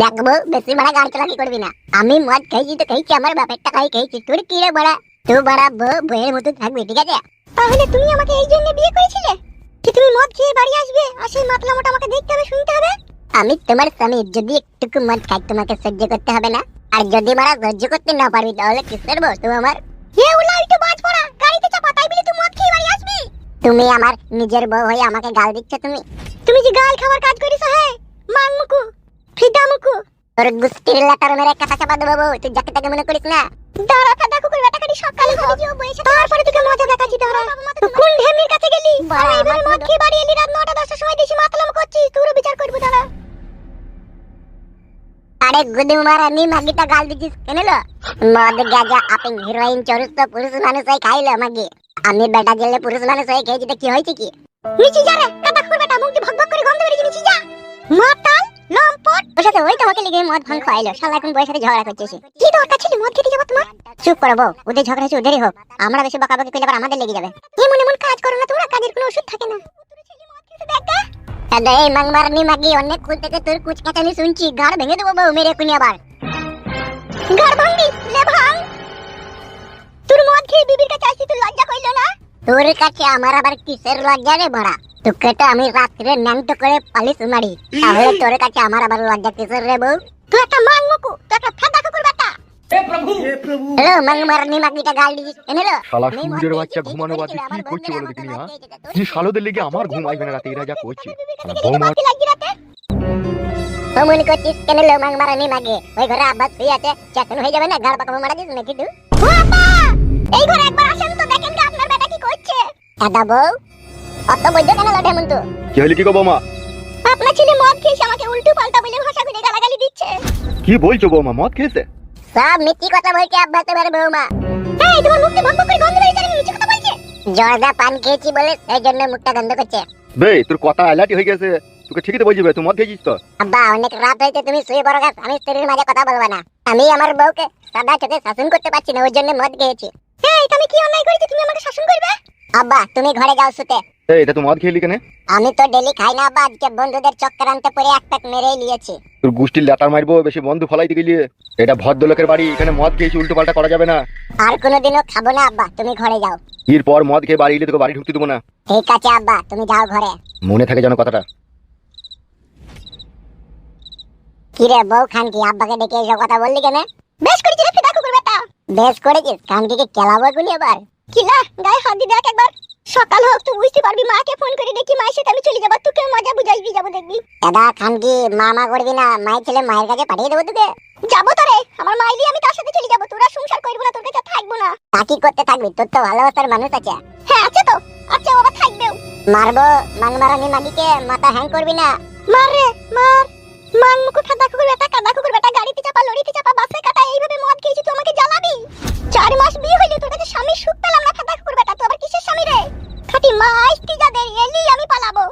দেখব বেশি বড় গান চালাকি করবি না? আমি মদ খেয়েছি তো খেয়েছি আমার বাপের টাকাই খেয়েছি। তোর কি রে বড়া? তুই বড়া বউ বইয়ের মতো থাকবি ঠিক আছে? তাহলে তুমি আমাকে এই জন্য বিয়ে করেছিলে? কি তুমি মদ খেয়ে বাড়ি আসবে? আর সেই মাতলা মোটা আমাকে দেখতে হবে শুনতে হবে? আমি তোমার স্বামী যদি একটুকু মদ খাই তোমাকে সহ্য করতে হবে না। আর যদি মারা সহ্য করতে না পারবি তাহলে কিসের বউ তুমি আমার? এ উলা তুমি আমার নিজের বউ হয়ে আমাকে গাল দিচ্ছ তুমি? তুমি যে গাল খাবার কাজ করিস হ্যাঁ মাং মুকু ফিদা মুকু তোর গুস্তির লাটার মেরে কাটা চাপা দেবো বউ তুই যাকে তাকে মনে করিস না? দাঁড়া ফেদা কুকুর বেটা কাটি সকালে ঘরে যাও বসে তারপরে তোকে মজা দেখাচ্ছি দাঁড়া কোন ঢেমির কাছে গেলি? বাড়া এইভাবে মদ খেয়ে বাড়ি এলি রাত নটা দশটার সময় দেশি মাতলাম করছিস তোরও বিচার করব দাঁড়া। আরে গুদি মারানি মাগিটা গাল দিছিস কেন লো মদ গাজা আপিং হিরোইন চরুস তো পুরুষ মানুষ খাইলো মাগি। আমি বেটা জেলে পুরুষ মানুষ হয়ে খেয়েছি, তো কি হয়েছে কি? নিচে যা রে কাটা খুর বেটা, মুখ দিয়ে ভক ভক করে গন্ধ বেরিয়েছে, নিচে যা। মাতাল লম্পট। ওর সাথে ওই তোমাকে লিখে মদ ভাঙ খাইলো শালা এখন বউয়ের সাথে ঝগড়া করছে। কি দরকার ছিল মদ খেতে যাব তোমার? চুপ করো বউ, ওদের ঝগড়া হচ্ছে ওদেরই হোক। আমরা বেশি বকাবকি করলে আবার আমাদের লেগে যাবে। এমন এমন কাজ করো না তোমরা, কাজের কোনো ওষুধ থাকে না। আরে এই মাংমারনি মাগি অনেক কুল থেকে তোর কুচ কাটানি শুনছি ঘর ভেঙে দেবো বউ, মেরে কুনি আবার। ঘর ভাঙবি, লে ভাঙ। তোর মদ খেয়ে বিবির কাছে আসি তুই লজ্জা কইলো না? তোর কাছে আমার আবার কিসের লজ্জা রে বড়া তোকে তো আমি রাত্রে ন্যাংটো করে পালিশ মারি। তাহলে তোর কাছে আমার আবার লজ্জা কিসের রে বউ? তুই একটা মাং মুকু তুই একটা ফেদা কুকুর বেটা হ্যালো মাং মারনি মাগিটা গাল দিছিস এনেলো? শালা সূর্যের বাচ্চা ঘুমানো বাদে কি করছে বলো দেখিনি হ্যাঁ? কি শালোদের লেগে আমার ঘুম আসবে না রাতে এরা যা করছে। শালা বৌমা মনে করছিস কেন লো মাং মারানি মাগে? ওই ঘরে আব্বাস শুয়ে আছে চেতন হয়ে যাবে না গাড় পাকামো মারা দিস নাকি তুই? দাদা বউ? অত বৈদ্য কেন লটে মন্তু কি হলি কি গো বৌমা? আপনার ছেলে মদ খেয়েছে আমাকে উল্টো পাল্টা বলে ভাষা করে গালাগালি দিচ্ছে। কি বলছো বৌমা মদ খেয়েছে? সব মিথ্যি কথা বলছে আব্বা তোমার বৌমা। এই তোমার মুখটা বন্ধ করে গন্ধ বেরিয়ে যাবে মিথ্যি কথা বলছে? জর্দা পান খেয়েছি বলে সেই জন্য মুখটা গন্ধ করছে। বে তোর কথা আলাটি হয়ে গেছে। তোকে ঠিকই তো বলছি তুই মদ খেয়েছিস তো? আব্বা অনেক রাত হইতে তুমি শুয়ে পড়ো গা আমি স্ত্রীর মাঝে কথা বলব না। আমি আমার বউকে সাদা চোখে শাসন করতে পারছি না ওর জন্য মদ খেয়েছি। এই তুমি কি অন্যায় করেছ? তুমি আমাকে শাসন করবে? আব্বা তুমি ঘরে যাও শুতে এই এটা তুই মদ খেলি কেন? আমি তো ডেলি খাই না আব্বা আজকে বন্ধুদের চক্করান্তে পরে এক প্যাক মেরেই নিয়েছি। তোর গুষ্টির লেটার মারবো বেশি বন্ধু ফলাইতে গেলি। এটা ভদ্রলোকের বাড়ি এখানে মদ খেয়েছি উল্টো পাল্টা করা যাবে না। আর কোনোদিনও খাব না আব্বা তুমি ঘরে যাও। এরপর মদ খেয়ে বাড়ি এলে তোকে বাড়ি ঢুকতে দেবো না। ঠিক আছে আব্বা তুমি যাও ঘরে। মনে থাকে যেন কথাটা। কি রে বউ খানকি আব্বাকে ডেকে এসব কথা বললি কেন? বেশ করেছিস রে ফিদা কুকুর বেটা। বেশ করেছিস খানকিকে কেলাবো এখনই এবার কি না? গায়ে হাত দিয়ে দেখ একবার। সকাল হোক তুই বুঝতে পারবি মাকে ফোন করে দেখি মায়ের সাথে আমি চলে যাব তোকে মজা বুঝাইবি যাব দেখবি। দাদা খানকি মামা করবি না মায়ের ছেলে মায়ের কাছে পাঠিয়ে দেবো তোকে? যাব তো রে আমার মাইলি আমি তার সাথে চলে যাব তোরা সংসার করব না তোর কাছে থাকব না। তা কি করতে থাকবি? তোর তো ভালোবাসার মানুষ আছে। হ্যাঁ আছে তো আচ্ছা বাবা থাকবেও। মারবো মাগিকে মাথা হ্যাং করবি না। মার রে মার। মাং মুকু খাদা কুকুর বেটা কাদা কুকুর বেটা গাড়িতে চাপা লরিতে চাপা বাসে কাটা এইভাবে মদ খেয়েছি তুই আমাকে জ্বালাবি? চার মাস বিয়ে হইলে তোর কাছে স্বামী সুখ পেলাম না খাদা কুকুর বেটা তুই আবার কিসের স্বামী রে? খাটি মাস তুই যাদের এলি আমি পালাবো।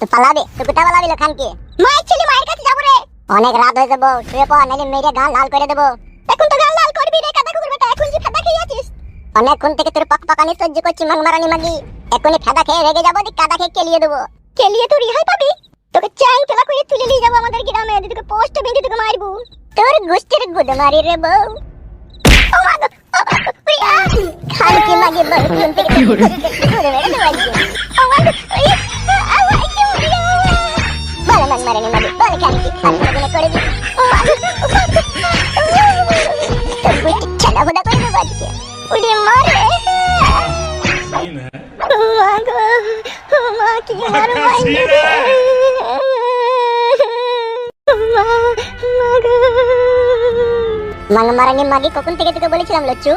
তুই পালাবি তুই কোথা পালাবি লোখান কি মায়ের ছেলে মায়ের কাছে যাব রে। অনেক রাত হয়ে যাব শুয়ে পড় নাইলে মেরে গাল লাল করে দেবো। এখন তো গাল লাল করবি রে কাদা কুকুর বেটা এখন যে ফেদা খেয়ে আছিস? অনেকক্ষণ থেকে তোর পাক পাকানি সহ্য করছি মাং মারানি মাগি। এখনই ফেদা খেয়ে রেগে যাব দি কাদা খেয়ে কেলিয়ে দেবো। কেলিয়ে তুই রিহাই পাবি। তোকে চ্যাং তেলা করে তুলে নিয়ে যাব আমাদের গ্রামে তোকে পোস্ট বেঁধে তোকে মারবো। তোর গোষ্ঠীর গুদ মারি রে বউ ও মা মেরে বলে? করে দি। তোর গোষ্ঠী করে দেবো আজকে। উড়ে মারে। গো, ও মাং মারানি মাগি কখন থেকে তোকে বলেছিলাম লচ্চু?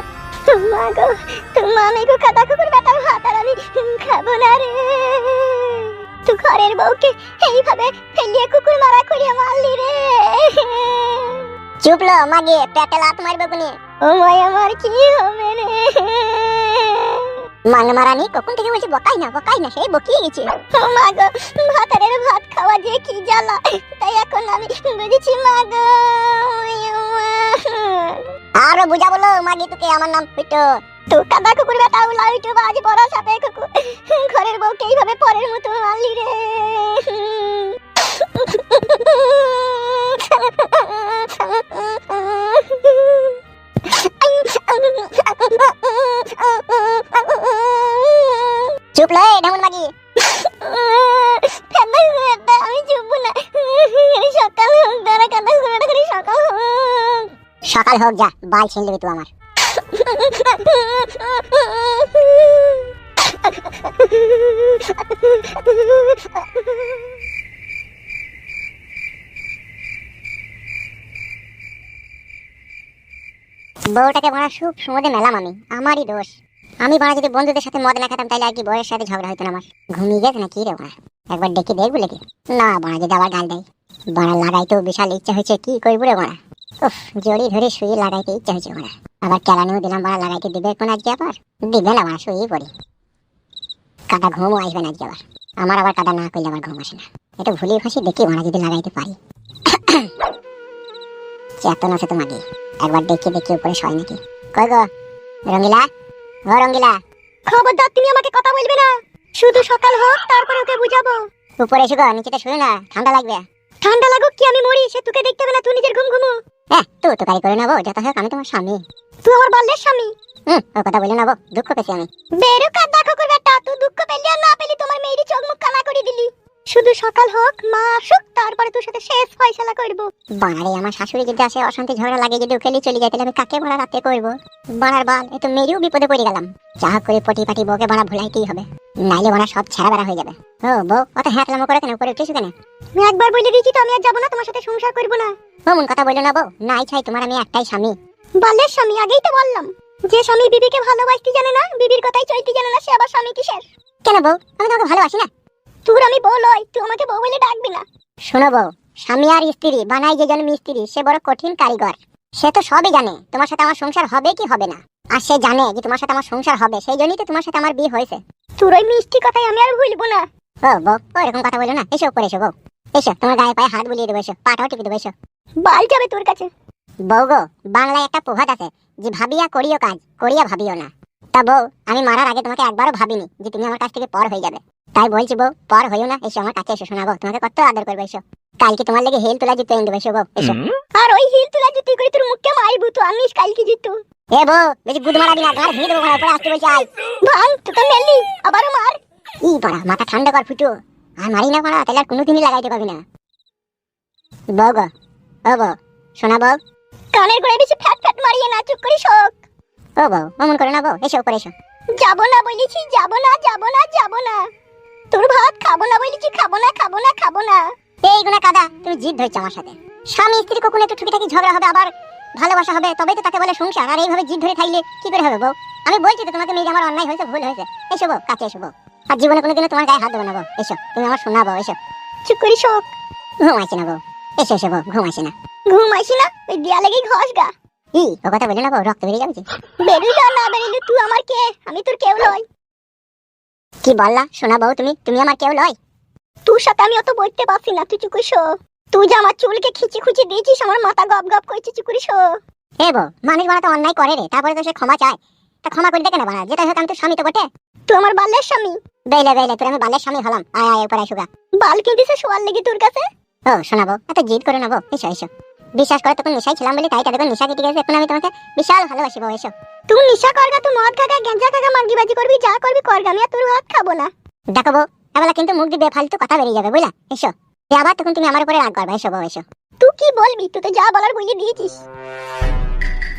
মা গো তোমা মেগো কাদা কুকুর বেটার ভাত আর আমি খাব না রে। তু ঘরের বউকে এইভাবে ফেলিয়ে কুকুর মারা করিয়ে মারলি রে। চুপ লো মাগে পেটে লাত মারবে কোনি? ও মাই আমার কি হবে রে? মাং মারানি কখন থেকে বলছি বকাই না বকাই না সেই বকিয়ে গেছে। ও মা গো ভাতারের ভাত খাওয়া যে কি জ্বালা তাই এখন আমি বুঝেছি মা গো আরও বুঝা বলো মাগি তোকে আমার নাম পিটো তো কাদা কুকুর বেটা উলা উঠো বাজ বড় সাপে কুকুর। ঘরের বউকে এইভাবে পরের মতো মারলি রে। বাল ছিন দিবি তুই আমার। বউটাকে বড়া সুখ সুমদে মেলাম আমি, আমারই দোষ। আমি বড়া যদি বন্ধুদের সাথে মদ না খেতাম, তাহলে আর কি বউয়ের সাথে ঝগড়া হইতো না আমার? ঘুমিয়ে গেছে না কি রে বড়া একবার ডেকে দেখব নাকি না বড়া যদি আবার গাল দেয়। বড়া লাগাইতেও বিশাল ইচ্ছা হয়েছে, কি করব রে বড়া উফ জড়ি ধরে শুয়ে লাগাইতে ইচ্ছা হয়েছে আবার কেলানিও দিলাম বড়া লাগাইতে দিবে কোন আজকে আবার? দিবে না বড়া শুয়ে পড়ি। কাটা ঘুমও আসবে না আজকে আবার। আমার আবার কাটা না করলে আবার ঘুম আসে না। এটা ভুলিয়ে ফাঁসি দেখি যদি লাগাইতে পারি। চেতন আছে তোমাকে একবার দেখে দেখে উপরে শয় নাকি। কই গো? রঙ্গিলা? ও রঙ্গিলা। খবরদার তুমি আমাকে কথা বলবে না। শুধু সকাল হোক তারপরে ওকে বুঝাবো। উপরে এসো গো নিচেতে শুয়ে না ঠান্ডা লাগবে। ঠান্ডা লাগুক কি আমি মরি সে তোকে দেখতে হবে না তুই নিজের ঘুম ঘুমু। হ্যাঁ তুই তো গাড়ি করে নেব যত হোক আমি তোমার স্বামী। তুই আমার বাল্যের স্বামী? হুম ওর কথা বলে নেব দুঃখ পেয়েছি আমি। বেরো কার দেখো করে তুই দুঃখ পেলি আর না পেলি তোমার মেয়েরই চোখ মুখ কানা করে দিলি। শুধু সকাল হোক মা আসুক তারপরে তোর সাথে শেষ ফয়সালা করব। বাড়ারে আমার শাশুড়ি যদি আসে অশান্তি ঝগড়া লাগে যদি উকেলি চলে যায় তাহলে আমি কাকে বাড়া রাতে করব? বাড়ার বাল এ তো মেরিও বিপদে পড়ে গেলাম। যা করে পটি পাটি বউকে বাড়া ভুলাইতেই হবে। নাইলে বাড়া সব ছেড়া বেড়া হয়ে যাবে। ও বউ অত হ্যাঁ করে কেন? উপরে উঠেছো কেন? আমি একবার বলে দিয়েছি তো আমি আর যাব না তোমার সাথে সংসার করব না। মন কথা বলল না বউ। নাই ছাই তোমার আমি একটাই স্বামী। বালের স্বামী আগেই তো বললাম। যে স্বামী বিবিকে ভালোবাসতে জানে না বিবির কথাই চলতে জানে না সে আবার স্বামী কিসের? কেন বউ? আমি তোমাকে ভালোবাসি না। তোর আমি বউ লই তুই আমাকে বউ বলে ডাকবি না। শোনো বউ স্বামী আর স্ত্রী বানাই যে জন মিস্ত্রি সে বড় কঠিন কারিগর। সে তো সবই জানে তোমার সাথে আমার সংসার হবে কি হবে না। আর সে জানে যে তোমার সাথে আমার সংসার হবে সেই জন্যই তো তোমার সাথে আমার বিয়ে হয়েছে। তোর ওই মিষ্টি কথাই আমি আর ভুলবো না। ও বউ ও এরকম কথা বলো না। এসো উপরে এসো বউ। এসো তোমার গায়ে পায়ে হাত বুলিয়ে দেবো এসো। পাটাও টিপে দেবো এসো। বাল যাবে তোর কাছে। বউ গো বাংলায় একটা প্রভাত আছে যে ভাবিয়া করিও কাজ করিয়া ভাবিও না। তা বউ আমি মারার আগে তোমাকে একবারও ভাবিনি যে তুমি আমার কাছ থেকে পর হয়ে যাবে। তাই বলছি বউ পর হইও না এসো আমার কাছে এসো শোনাবো তোমাকে কত আদর করব এসো। কালকে তোমার লেগে হেল তোলা জুতো এনে দেবো এসো। বউ এসো আর ওই হিল তোলা জুতো করে তোর মুখে মারবো তো আমি কালকে জুতো এ বউ বেশি গুদ মারাবি না তোমার ভেঙে দেবো ঘোড়া উপরে আসতে বলছি আই ভাই তোকে মেললি আবারও মার। ই পাড়া মাথা ঠান্ডা কর ফুটো। আর মারি না পাড়া তাহলে আর কোনোদিনই লাগাইতে পাবি না। বউ গো ও বউ শোনা বউ। কানের গোড়ায় বেশি ফ্যাট ফ্যাট মারিয়ে না চুপ করি শোক। ও বউ অমন করে না বউ এসো উপরে এসো। যাব না বলেছি যাব না যাব না যাব না। তোর ভাত খাব না বলেছি খাব না খাব না খাব না? এই গুনা কাদা তুমি জিদ ধরছো আমার সাথে। স্বামী স্ত্রী কখনো একটু টুকিটাকি ঝগড়া হবে আবার ভালোবাসা হবে? তবেই তো তাকে বলে সংসার আর এইভাবে জিদ ধরে থাকলে কি করে হবে বউ? আমি বলছি তো তোমাকে মেয়ে আমার অন্যায় হয়েছে ভুল হয়েছে। এসো বউ কাছে এসো বউ। আর জীবনে কোনোদিনও তোমার গায়ে হাত দেবো না বউ। এসো তুমি আমার শোনা বউ এসো। চুপ করি শোক। ঘুম আসে না বউ। এসো এসো বউ ঘুম আসে না। ঘুম আসি না? ওই ঘষ গা। ই ও কথা বলে না বউ রক্ত বেরিয়ে যাবে যে। না বেরিলে তুই আমার কে? আমি তোর কেউ লয় কি বললা? শোনা বউ তুমি তুমি আমার কেউ লয় তোর সাথে আমি অত বলতে পারছি না তুই চুকুই তুই যে আমার চুলকে খিচি খুচি দিয়েছিস আমার মাথা গপ গপ করছে চুকুরি শো। এ বউ মানুষ বাড়া তো অন্যায় করে রে তারপরে তো সে ক্ষমা চায়। তা ক্ষমা করে দেখে না বাড়া? যেটা হোক আমি তো স্বামী তো বটে। তুই আমার বাল্যের স্বামী। বেলে বেলে তোর আমি বাল্যের স্বামী হলাম। আয় আয় উপরে সুগা। বাল কিনতেছে শোয়ার লেগে তোর কাছে? ও শোনাবো এত জিদ করে নেব এসো এসো। বিশ্বাস করে তখন নেশাই ছিলাম বলে তাই তাদের নেশা কেটে গেছে এখন আমি তোমাকে বিশাল ভালোবাসি বউ এসো। তুই নেশা করগা তুই মদ খাগা গেঞ্জা খাগা মার্গি বাজি করবি যা করবি করগা আমি আর তোর ভাত খাব না। দেখো বউ এবেলা কিন্তু মুখ দিবে ফালতু কথা বেরিয়ে যাবে বুঝলা? এসো। আবার তখন তুমি আমার উপরে রাগ করবে এসো বউ এসো। তুই কি বলবি? তুই তো যা বলার বলে দিয়েছিস।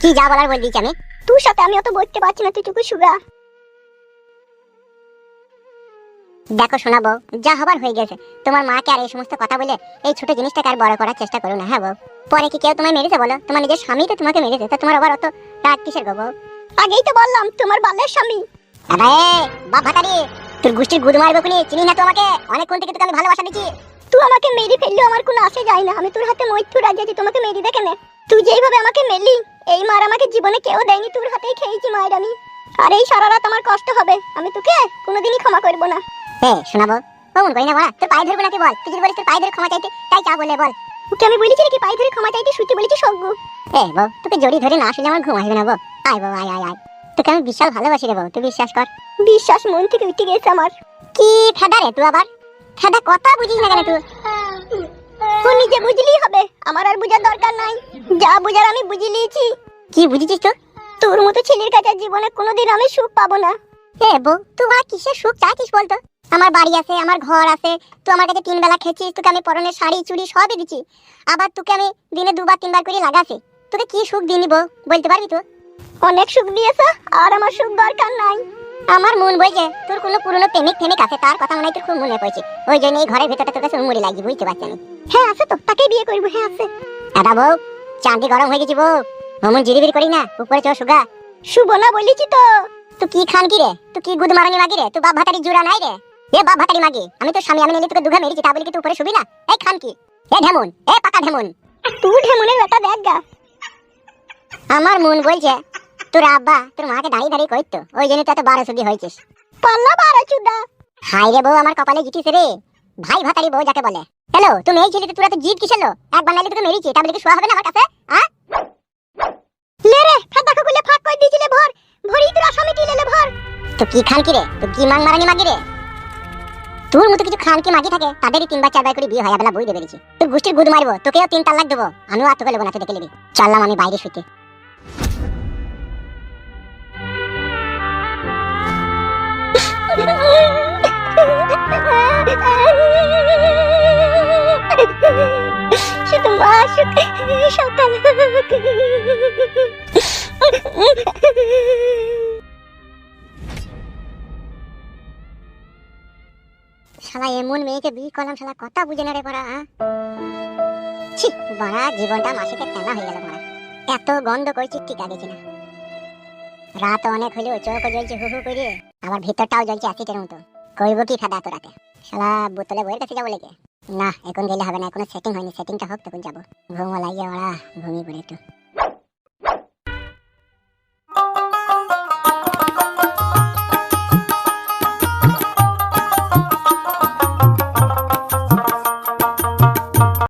কি যা বলার বলে দিয়েছি আমি? তোর সাথে আমি অত বলতে পারছি না তুই টুকু সুগা দেখো শোনাবো যা হবার হয়ে গেছে। তোমার মাকে আর এই সমস্ত কথা বলে এই ছোট জিনিসটাকে আর বড় করার চেষ্টা করো না হ্যাঁ বউ? পরে কি কেউ তোমায় মেরেছে বলো? তোমার নিজের স্বামী তো তোমাকে মেরেছে তা তোমার আবার অত রাগ কিসের গো বউ? আগেই তো বললাম তোমার বাল্যের স্বামী। আরে তোর গোষ্ঠীর গুদ মারবো কোনি চিনি না তো আমাকে অনেকক্ষণ থেকে তোকে আমি ভালোবাসা দিচ্ছি। তুই আমাকে মেরে ফেললেও আমার কোনো আসে যায় না। আমি তোর হাতে মৈত্র রাজি আছি তোমাকে মেরে দেখে নে। তুই যেইভাবে আমাকে মেরলি এই মার আমাকে জীবনে কেউ দেয়নি তোর হাতেই খেয়েছি মায়ের আমি। আর এই সারা রাত আমার কষ্ট হবে আমি তোকে কোনোদিনই ক্ষমা করব না। হে শোনাবো। কমন করি না বলা তোর পায়ে ধরবো নাকি বল? তুই যদি বলিস তোর পায়ে ধরে ক্ষমা চাইতে তাই চা বলে বল। ওকে আমি বলেছি নাকি পায়ে ধরে ক্ষমা চাইতে শুতে বলেছি সজ্ঞ এ বউ তোকে জড়ি ধরে না আসলে আমার ঘুম আসবে না বউ। আয় বউ আয় আয় আয়। তোকে আমি বিশাল ভালোবাসি রে বউ। তুই বিশ্বাস কর। বিশ্বাস মন থেকে উঠে গেছে আমার। কি ফেদা রে তুই আবার? ফেদা কথা বুঝিস না কেন তুই? তুই নিজে বুঝলি হবে। আমার আর বুঝার দরকার নাই। যা বুঝার আমি বুঝে নিয়েছি। কি বুঝেছিস তো তোর মতো ছেলের কাছে জীবনে কোনোদিন আমি সুখ পাবো না। এ বউ কিসের সুখ? চাইছিস বলতো আমার বাড়ি আছে, আমার ঘর আছে। তুই আমার কাছে তিন বেলা খেয়েছিস, তোকে আমি পরনের শাড়ি, চুড়ি সবই দিচ্ছি। আবার তোকে আমি দিনে দুবার, তিনবার করে লাগাছি। তোকে কি সুখ বলতে পারবি তো? অনেক সুখ দিয়েছ, আর আমার সুখ দরকার নাই। আমার মন তোর কোনো পুরনো প্রেমিক প্রেমিক আছে, তার কথা মনে হয় তোর খুব মনে পড়ছে। ওই জন্য এই ঘরের ভেতরটা তোর কাছে মুড়ি লাগি বুঝতে পারছি আমি। হ্যাঁ আছে তো তাকে বিয়ে করব হ্যাঁ আছে। এটা বউ চাঁদি গরম হয়ে গেছি বউ। মমন জিরিবির করি না, উপরে চো, সুগা। শুভ না বলেছি তো। তুই কি খান কি রে তুই কি গুদ মারানি মাগি রে তুই বাপ ভাতারি জুড়া নাই রে এ বাপ ভাতারি মাগি আমি তো স্বামী আমি নিলে তোকে দুঘা মেরেছি তা বলি কি তুই উপরে শুবি না এই খান কি এ ঢেমন এ পাকা ঢেমন তুই ঢেমনের বেটা দেখ গা আমার মন বলছে তোর আব্বা তোর মাকে দাঁড়িয়ে দাঁড়িয়ে কইতো ওই জন্য তো এত বারো সুদি হয়েছিস পাল্লা বারো চুদা হাই রে বউ আমার কপালে জিতিস রে ভাই ভাতারি বউ যাকে বলে হ্যালো তুমি এই ছেলেতে তোরা তো জিত কিসের লো একবার নাইলে তোকে মেরেছি তা বলে কি শোয়া হবে না আমার কাছে হ্যাঁ লে রে ফাঁক দেখো গুলে ফাঁক কই দিছিলে ভর তো কি খান কি রে? তো কি মাং মারানি মাগি রে? তোর মতো কিছু খান কি মাগি থাকে, তাদেরই তিনবার চারবার করে বিয়ে হয় বেলা বই দেবে তোর গোষ্ঠীর গুদ মারবো, তোকেও তিন তালাক দেবো। আমিও আর তোকে লেবো না দেখে নিবি। চললাম আমি বাইরে শুতে শুধু মা সকাল শালা এমন মেয়েকে বিয়ে করলাম, শালা কথা বুঝে না রে পড়া ছি, বড়া, জীবনটা মাসিকে তেনা হয়ে গেল বড়া এত গন্ধ করছি ঠিক আগেছি না। রাত অনেক হলেও চোখ জ্বলছে, হু হু করে আমার ভিতরটাও জ্বলছে অ্যাসিডের মতো। কইব কি ফাদা তো রাতে শালা বোতলে বইয়ের কাছে যাব লেগে? না, এখন গেলে হবে না, এখনও সেটিং হয়নি সেটিংটা হোক, তখন যাব। ঘুমো লাগিয়ে ওরা, ঘুমিয়ে পড়ে একটু।